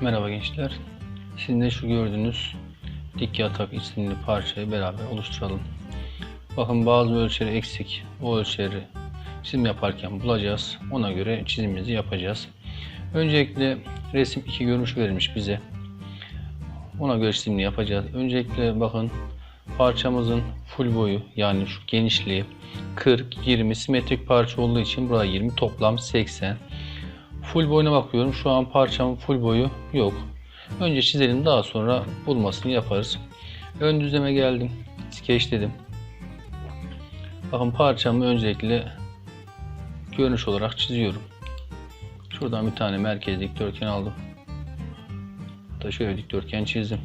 Merhaba gençler. Sizinle şu gördüğünüz dik yatak isimli parçayı beraber oluşturalım. Bakın bazı ölçüleri eksik. O ölçüleri çizim yaparken bulacağız. Ona göre çizimimizi yapacağız. Öncelikle resim 2 görünüş verilmiş bize. Ona göre çizimini yapacağız. Öncelikle bakın parçamızın full boyu yani şu genişliği 40, 20 simetrik parça olduğu için burada 20 toplam 80. Full boyuna bakıyorum. Şu an parçamın full boyu yok. Önce çizelim daha sonra bulmasını yaparız. Ön düzleme geldim. Sketchledim. Bakın parçamı öncelikle görünüş olarak çiziyorum. Şuradan bir tane merkez dikdörtgen aldım. Hatta şöyle dikdörtgen çizdim.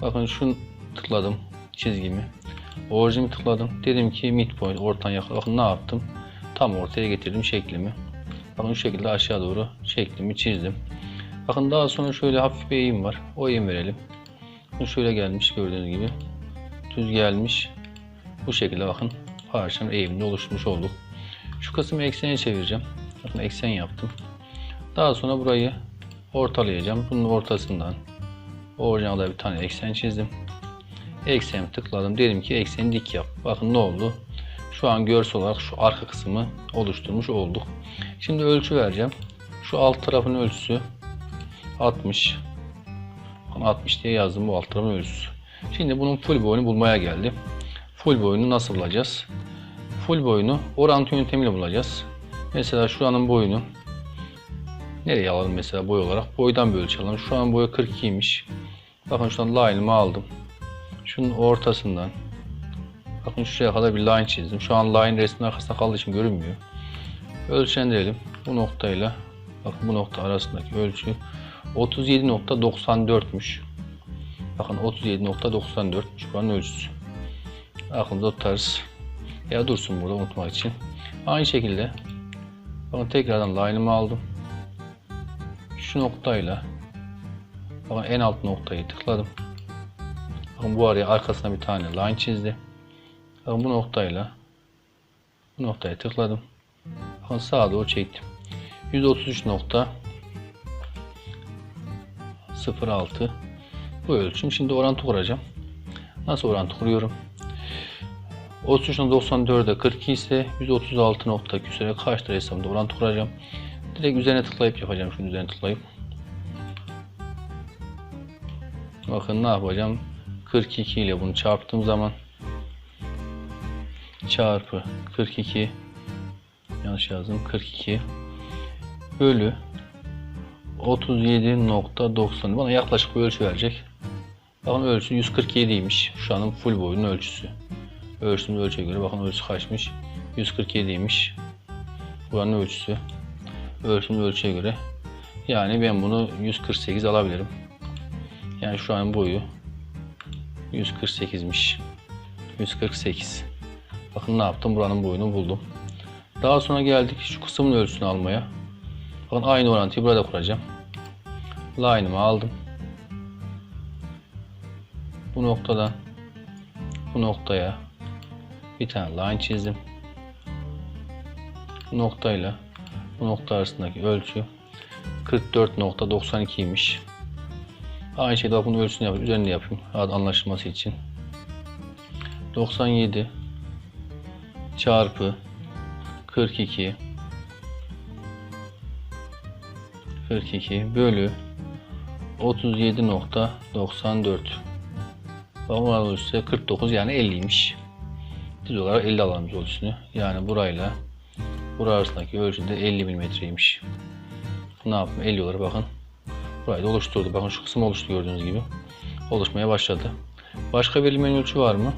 Bakın şunu tıkladım çizgimi. Orijimi tıkladım. Dedim ki midpoint ortadan yakın. Bakın ne yaptım? Tam ortaya getirdim şeklimi. Bakın şu şekilde aşağı doğru şeklimi çizdim. Bakın daha sonra şöyle hafif bir eğim var. O eğim verelim. Bu şöyle gelmiş gördüğünüz gibi. Düz gelmiş. Bu şekilde bakın parçanın eğimini oluşturmuş olduk. Şu kısmı eksene çevireceğim. Bakın eksen yaptım. Daha sonra burayı ortalayacağım. Bunun ortasından orijinalde bir tane eksen çizdim. Ekseni tıkladım. Dedim ki ekseni dik yap. Bakın ne oldu? Şu an görsel olarak şu arka kısmı oluşturmuş olduk. Şimdi ölçü vereceğim. Şu alt tarafın ölçüsü 60. Bakın 60 diye yazdım bu alt tarafın ölçüsü. Şimdi bunun full boyunu bulmaya geldi. Full boyunu nasıl bulacağız? Full boyunu orantı yöntemiyle bulacağız. Mesela şuranın boyunu nereye alalım mesela boy olarak? Boydan bir ölçü alalım. Şu an boyu 42'ymiş. Bakın şuradan line'ımı aldım. Şunun ortasından bakın şuraya kadar bir line çizdim. Şu an line resmin arkasında kaldığı için görünmüyor. Ölçendirelim. Bu noktayla bakın bu nokta arasındaki ölçü 37.94'müş. Bakın 37.94'müş buranın ölçüsü. Aklımızda tutarız. Ya dursun burada unutmak için. Aynı şekilde bakın tekrardan line'ımı aldım. Şu noktayla bakın en alt noktayı tıkladım. Bakın bu araya arkasına bir tane line çizdi. Bakın bu noktayla bu noktaya tıkladım. Bakın sağa doğru çektim. 133.06 bu ölçüm. Şimdi orantı kuracağım. Nasıl orantı kuruyorum? 33.94'e 42 ise 136 nokta küsure kaçtır hesabında orantı kuracağım. Direkt üzerine tıklayıp yapacağım. Şunu üzerine tıklayıp. Bakın ne yapacağım? 42 ile bunu çarptığım zaman çarpı 42 yanlış yazdım 42 bölü 37.90 bana yaklaşık bir ölçü verecek. Bakın ölçüsü 147'ymiş. Şu anın full boyunun ölçüsü. Ölçtüğümüz ölçüye göre bakın ölçüsü kaçmış? 147'ymiş. Buranın ölçüsü. Ölçtüğümüz ölçüye göre. Yani ben bunu 148 alabilirim. Yani şu an boyu 148'miş. 148. Bakın ne yaptım? Buranın boyunu buldum. Daha sonra geldik şu kısmın ölçüsünü almaya. Bakın aynı orantıyı burada kuracağım. Line'ımı aldım. Bu noktadan bu noktaya bir tane line çizdim. Bu noktayla bu nokta arasındaki ölçü 44.92'ymiş. Aynı şekilde bunun ölçüsünü yapayım. Üzerinde yapayım. Anlaşılması için. 97 çarpı 42 42 bölü 37.94 Babam ölçüsü 49 yani 50'ymiş. Düz olarak 50 alalım ölçüsünü. Yani burayla bura arasındaki ölçü de 50 milimetreymiş. Ne yaptım? 50 olarak bakın. Burayı da oluşturdu. Bakın şu kısım oluştu gördüğünüz gibi. Oluşmaya başladı. Başka verilmeyen ölçü var mı?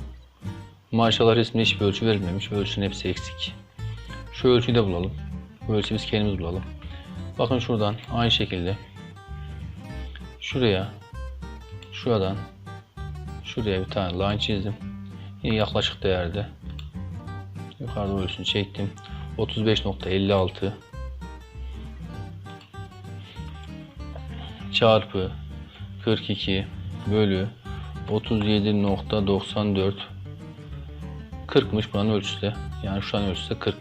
Maşallah resminde hiçbir ölçü verilmemiş. Ölçünün hepsi eksik. Şu ölçüyü de bulalım. Bu ölçüyü kendimiz bulalım. Bakın şuradan aynı şekilde şuraya şuradan şuraya bir tane line çizdim. Yine yaklaşık değerde yukarıda ölçüsünü çektim. 35.56 çarpı 42 bölü 37.94 40'mış buranın ölçüsü de. Yani şu an ölçüsü de 40.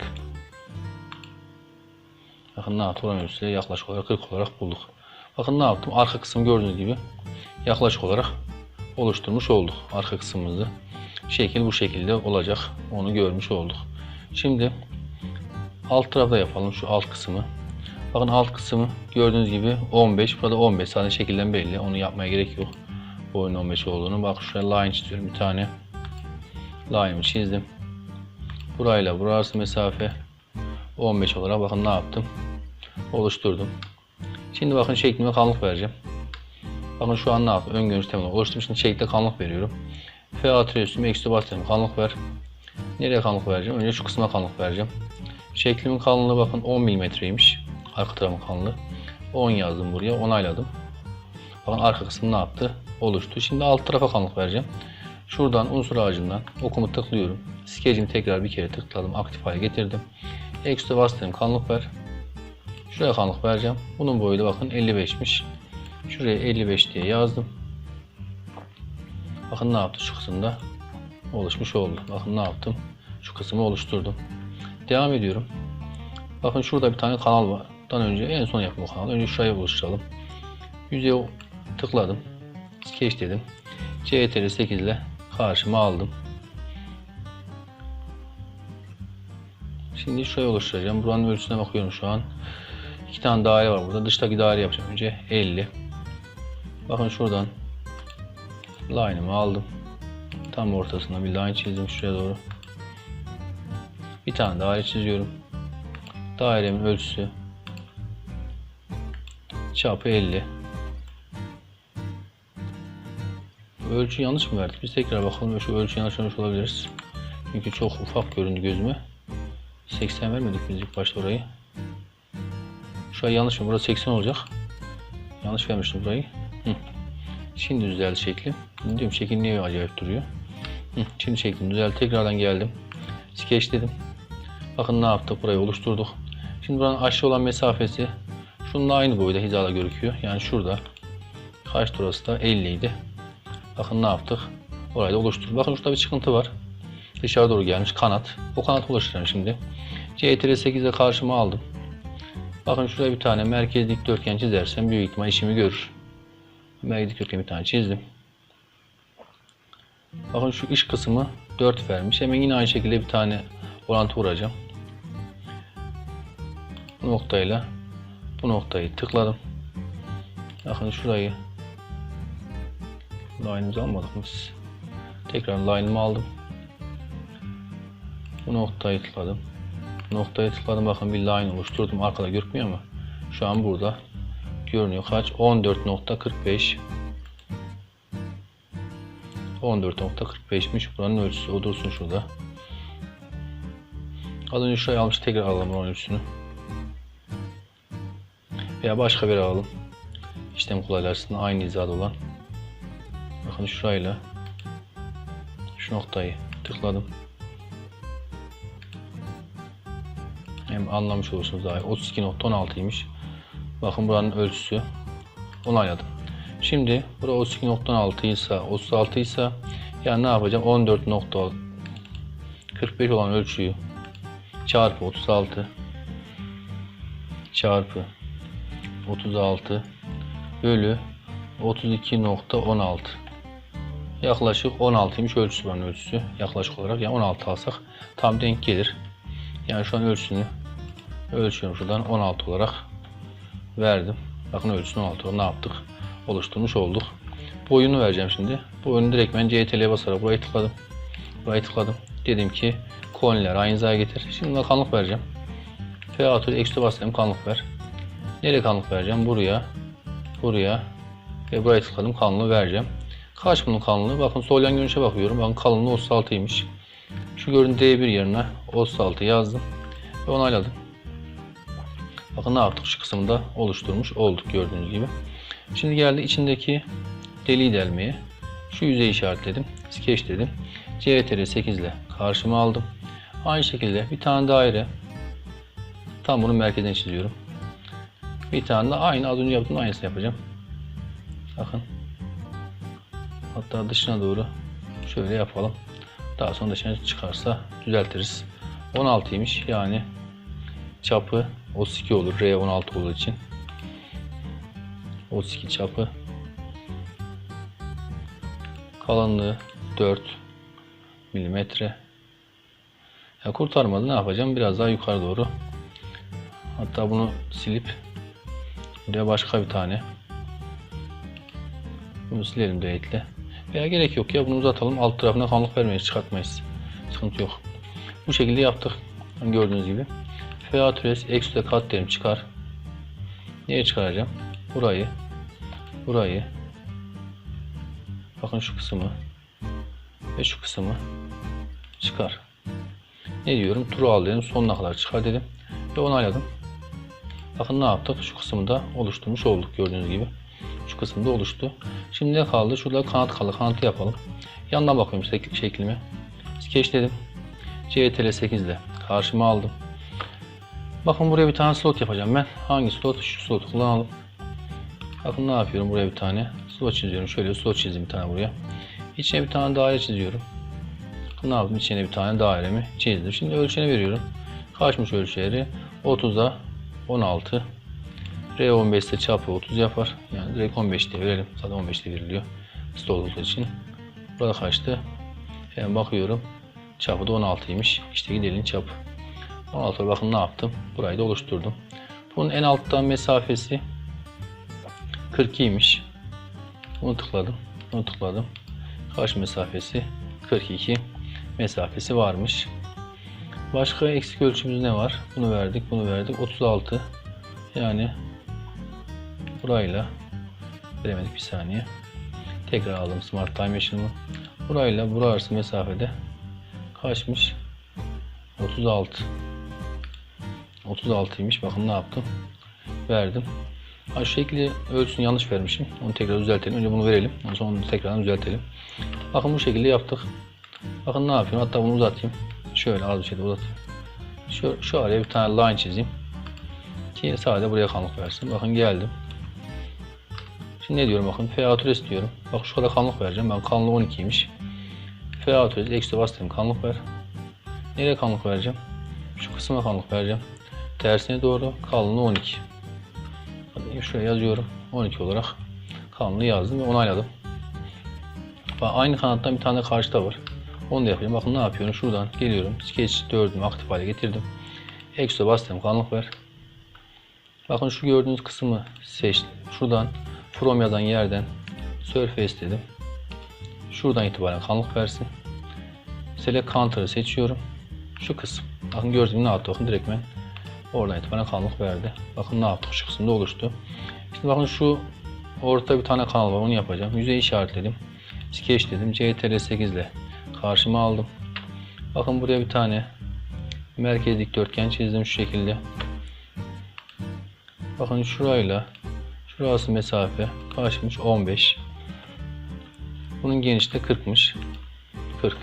Bakın ne yaptık? Oranın ölçüsü yaklaşık olarak 40 olarak bulduk. Bakın ne yaptım? Arka kısım gördüğünüz gibi yaklaşık olarak oluşturmuş olduk. Arka kısmımızı. Şekil bu şekilde olacak. Onu görmüş olduk. Şimdi alt tarafta yapalım şu alt kısmı. Bakın alt kısmı gördüğünüz gibi 15. Burada 15 zaten şekilden belli. Onu yapmaya gerek yok. Boyun 15 olduğunu. Bak şuraya line çiziyorum bir tane. Line'ımı çizdim. Burayla burası mesafe 15 olarak bakın ne yaptım. Oluşturdum. Şimdi bakın şeklime kalınlık vereceğim. Bakın şu an ne yaptım? Ön görünüş temeli oluşturdum. Şimdi şekilde kalınlık veriyorum. F atıyorsun. Eksi bastırıyorum. Kalınlık ver. Nereye kalınlık vereceğim? Önce şu kısma kalınlık vereceğim. Şeklimin kalınlığı bakın 10 mm'ymiş. Arka tarafın kalınlığı. 10 yazdım buraya. Onayladım. Bakın arka kısmı ne yaptı? Oluştu. Şimdi alt tarafa kalınlık vereceğim. Şuradan unsur ağacından okumu tıklıyorum. Skecimi tekrar bir kere tıkladım. Aktif hale getirdim. Ekstra bastırdım. Kalınlık ver. Şuraya kalınlık vereceğim. Bunun boyu da bakın 55'miş. Şuraya 55 diye yazdım. Bakın ne yaptı şu kısımda oluşmuş oldu. Bakın ne yaptım. Şu kısmı oluşturdum. Devam ediyorum. Bakın şurada bir tane kanal var. Dan önce en son yapım o kanalı. Önce şuraya oluşturalım. Yüzeye tıkladım. Sketch dedim. CTRL 8 ile karşıma aldım. Şimdi şurayı oluşturacağım. Buranın ölçüsüne bakıyorum şu an. İki tane daire var burada. Dıştaki daire yapacağım önce. 50. Bakın şuradan line'ımı aldım. Tam ortasına bir line çizdim şuraya doğru. Bir tane daire çiziyorum. Dairemin ölçüsü çapı 50. Ölçü yanlış mı verdik? Biz tekrar bakalım. Şu ölçü yanlış vermiş olabiliriz. Çünkü çok ufak göründü gözüme. 80 vermedik biz ilk başta orayı. Şu an yanlış mı? Burası 80 olacak. Yanlış vermiştim burayı. Hı. Şimdi düzeldi şeklim. Diyorum şekil niye acayip duruyor. Hı. Şimdi şeklim düzeldi. Tekrardan geldim. Sketch dedim. Bakın ne yaptık? Burayı oluşturduk. Şimdi buranın aşağı olan mesafesi şununla aynı boyda hizada gözüküyor. Yani şurada. Kaç burası da 50 idi. Bakın ne yaptık? Orayı da oluşturduk. Bakın şurada bir çıkıntı var. Dışarı doğru gelmiş kanat. O kanat oluşturacağım şimdi. CTRL 8'e karşıma aldım. Bakın şuraya bir tane merkez dikdörtgen çizersem büyük ihtimal işimi görür. Merkez dikdörtgen bir tane çizdim. Bakın şu iç kısmı 4 vermiş. Hemen yine aynı şekilde bir tane orantı vuracağım. Bu noktayla bu noktayı tıkladım. Bakın şurayı line'ımızı almadık mı biz? Tekrar line'ımı aldım. Bu noktayı tıkladım. Noktaya tıkladım bakın bir line oluşturdum. Arkada görünmüyor mu? Şu an burada görünüyor. Kaç? 14.45 14.45'miş. Buranın ölçüsü. O dursun şurada. Az önce şurayı almış. Tekrar alalım onun ölçüsünü. Veya başka bir alalım. İşlem kolaylaşsın. Aynı hizada olan. Bakın şurayla şu noktayı tıkladım. Hem anlamış olursunuz daha. 32.16'ymış. Bakın buranın ölçüsü. Onayladım. Şimdi bura 32.16 ise 36 ise yani ne yapacağım? 14.45 olan ölçüyü çarpı 36 çarpı 36 bölü 32.16 yaklaşık 16'ymış ölçüsü buranın ölçüsü yaklaşık olarak yani 16 alsak tam denk gelir. Yani şu an ölçüsünü ölçüyorum şuradan 16 olarak verdim. Bakın ölçüsünü 16 olarak ne yaptık? Oluşturmuş olduk. Boyunu vereceğim şimdi. Boyunu direkt ben CTRL'ye basarak burayı tıkladım. Burayı tıkladım. Dedim ki koniler aynı hizaya getir. Şimdi buna kanlık vereceğim. F atıyor eksi bastım kanlık ver. Nereye kanlık vereceğim? Buraya. Buraya. Ve buraya tıkladım kanlığı vereceğim. Kaç bunun kalınlığı? Bakın sol yan görünüşe bakıyorum. Bakın kalınlığı 36'ymış. Şu gördüğün D1 yerine 36 yazdım ve onayladım. Bakın ne yaptık? Şu kısımda oluşturmuş olduk gördüğünüz gibi. Şimdi geldi içindeki deliği delmeye. Şu yüzeyi işaretledim. Sketch dedim. CTRL 8 ile karşıma aldım. Aynı şekilde bir tane daire. Tam bunun merkezine çiziyorum. Bir tane de aynı az önce yaptığım aynısını yapacağım. Bakın. Hatta dışına doğru şöyle yapalım. Daha sonra dışına çıkarsa düzeltiriz. 16'ymış yani çapı 32 olur. R 16 olduğu için. 32 çapı. Kalınlığı 4 milimetre. Ya kurtarmadı ne yapacağım? Biraz daha yukarı doğru. Hatta bunu silip buraya başka bir tane bunu silelim date'le. Veya gerek yok ya bunu uzatalım. Alt tarafına kanlık vermeyiz. Çıkartmayız. Sıkıntı yok. Bu şekilde yaptık. Gördüğünüz gibi. FA türes eksi kat derim çıkar. Neye çıkaracağım? Burayı. Burayı. Bakın şu kısmı. Ve şu kısmı. Çıkar. Ne diyorum? Turu al dedim. Sonuna kadar çıkar dedim. Ve onayladım. Bakın ne yaptık? Şu kısmı da oluşturmuş olduk gördüğünüz gibi. Şu kısımda oluştu. Şimdi ne kaldı? Şurada kanat kaldı. Kanatı yapalım. Yandan bakıyorum şek- şeklime. Sketchledim. CTRL 8 ile karşıma aldım. Bakın buraya bir tane slot yapacağım ben. Hangi slot? Şu slotu kullanalım. Bakın ne yapıyorum? Buraya bir tane slot çiziyorum. Şöyle slot çizeyim bir tane buraya. İçine bir tane daire çiziyorum. Ne yaptım? İçine bir tane dairemi çizdim. Şimdi ölçüne veriyorum. Kaçmış ölçüleri? 30'a 16. R15'te çapı 30 yapar. Yani direkt 15 diye verelim. Zaten 15 de veriliyor. Stol olduğu için. Burada kaçtı? Hemen bakıyorum. Çapı da 16'ymış. İşte gidelim çapı. 16 bakın ne yaptım? Burayı da oluşturdum. Bunun en alttan mesafesi 42'ymiş. Bunu tıkladım. Bunu tıkladım. Kaç mesafesi? 42 mesafesi varmış. Başka eksik ölçümüz ne var? Bunu verdik, bunu verdik. 36. Yani burayla veremedik bir saniye. Tekrar aldım Smart Time Machine'ımı. Burayla bura arası mesafede kaçmış? 36. 36'ymış. Bakın ne yaptım? Verdim. Ha, şekli ölçüsünü yanlış vermişim. Onu tekrar düzeltelim. Önce bunu verelim. Sonra onu tekrardan düzeltelim. Bakın bu şekilde yaptık. Bakın ne yapıyorum? Hatta bunu uzatayım. Şöyle az bir şey de uzatayım. Şu, şu araya bir tane line çizeyim. Ki sadece buraya kanlık versin. Bakın geldim. Şimdi ne diyorum bakın. FA türes diyorum. Bak şu kadar kanlık vereceğim. Ben kanlı 12'ymiş. FA türes eksi bastım kanlık ver. Nereye kanlık vereceğim? Şu kısma kanlık vereceğim. Tersine doğru kalınlığı 12. Hadi şuraya yazıyorum. 12 olarak kalınlığı yazdım ve onayladım. Aynı kanattan bir tane karşıda var. Onu da yapayım. Bakın ne yapıyorum. Şuradan geliyorum. Sketch 4'ümü aktif hale getirdim. Extra bastım. Kanlık ver. Bakın şu gördüğünüz kısmı seçtim. Şuradan From yazan yerden Surface dedim. Şuradan itibaren kanlık versin. Select Counter'ı seçiyorum. Şu kısım. Bakın gördüğünüz ne yaptı? Bakın direkt ben oradan itibaren kanlık verdi. Bakın ne yaptık? Şu kısımda oluştu. Şimdi bakın şu ortada bir tane kanal var. Onu yapacağım. Yüzeyi işaretledim. Sketch dedim. CTRL 8 ile karşıma aldım. Bakın buraya bir tane merkez dikdörtgen çizdim şu şekilde. Bakın şurayla şurası mesafe kaçmış 15. Bunun genişliği 40'mış. 40.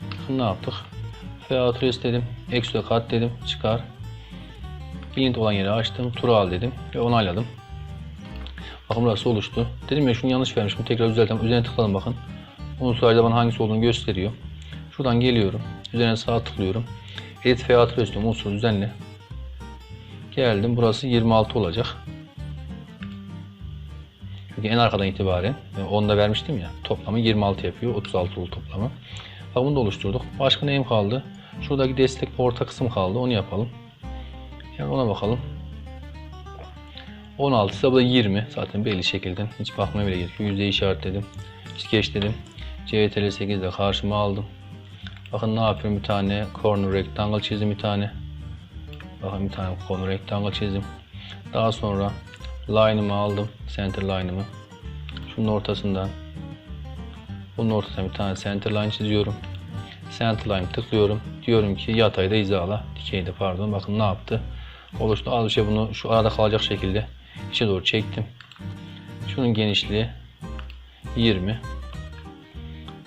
Bakın ne yaptık? FA trace dedim. Extra kat dedim. Çıkar. Lint olan yeri açtım. Tura al dedim. Ve onayladım. Bakın burası oluştu. Dedim ya şunu yanlış vermişim. Tekrar düzeltelim. Üzerine tıkladım bakın. Unsurlarda bana hangisi olduğunu gösteriyor. Şuradan geliyorum. Üzerine sağ tıklıyorum. Edit FA trace diyorum. Unsur düzenle. Geldim. Burası 26 olacak. Çünkü en arkadan itibaren e, onu da vermiştim ya. Toplamı 26 yapıyor. 36 oldu toplamı. Bak bunu da oluşturduk. Başka neyim kaldı? Şuradaki destek orta kısım kaldı. Onu yapalım. Yani ona bakalım. 16 ise bu da 20. Zaten belli şekilde. Hiç bakmaya bile gerek yok. Yüzdeyi işaretledim. Sketch dedim. CTRL 8 ile karşıma aldım. Bakın ne yapıyorum? Bir tane corner rectangle çizdim bir tane. Bakın bir tane corner rectangle çizdim. Daha sonra line'ımı aldım. Center line'ımı. Şunun ortasından bunun ortasına bir tane center line çiziyorum. Center line tıklıyorum. Diyorum ki yatayda hizala. Dikeyde pardon. Bakın ne yaptı? Oluştu. Az bir şey bunu şu arada kalacak şekilde içe doğru çektim. Şunun genişliği 20.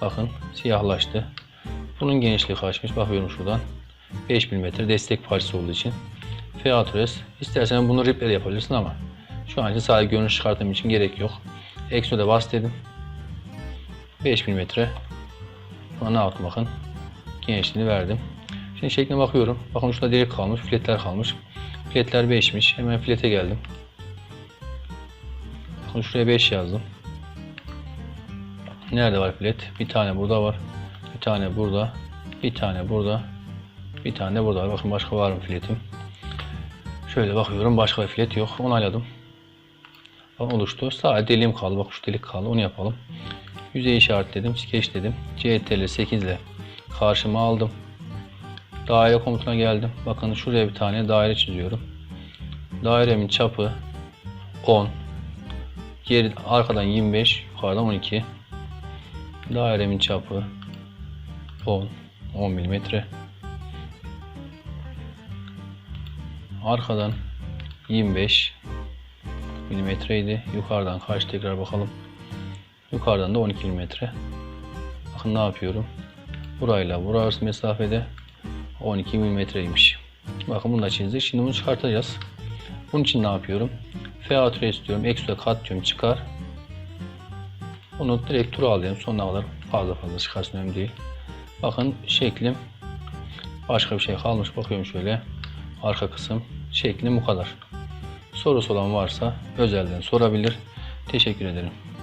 Bakın siyahlaştı. Bunun genişliği kaçmış? Bakıyorum şuradan. 5 mm destek parçası olduğu için. Featres. İstersen bunu repair yapabilirsin ama şu an için sadece görünüş çıkartım için gerek yok. Exo'da bas dedim. 5 mm. Buna ne yaptım bakın. Genişliğini verdim. Şimdi şekline bakıyorum. Bakın şurada direk kalmış, filetler kalmış. Filetler 5'miş. Hemen filete geldim. Bakın şuraya 5 yazdım. Nerede var filet? Bir tane burada var. Bir tane burada. Bir tane burada. Bir tane burada var. Bakın başka var mı filetim? Şöyle bakıyorum. Başka bir filet yok. Onayladım. Bakın oluştu. Sadece deliğim kaldı. Bak şu delik kaldı. Onu yapalım. Yüzey işaretledim. Skeçledim. CTRL 8 ile karşıma aldım. Daire komutuna geldim. Bakın şuraya bir tane daire çiziyorum. Dairemin çapı 10. Geri arkadan 25, yukarıdan 12. Dairemin çapı 10, 10 milimetre. Arkadan 25 milimetreydi. Yukarıdan kaç tekrar bakalım. Yukarıdan da 12 milimetre. Bakın ne yapıyorum. Burayla burası mesafede 12 milimetreymiş. Bakın bunu da çizdik. Şimdi bunu çıkartacağız. Bunun için ne yapıyorum? Feature istiyorum. Extra kat diyorum çıkar. Bunu direkt tura alıyorum. Sonuna kadar fazla fazla çıkarsın önemli değil. Bakın şeklim başka bir şey kalmış. Bakıyorum şöyle. Arka kısım şeklim bu kadar. Sorusu olan varsa özelden sorabilir. Teşekkür ederim.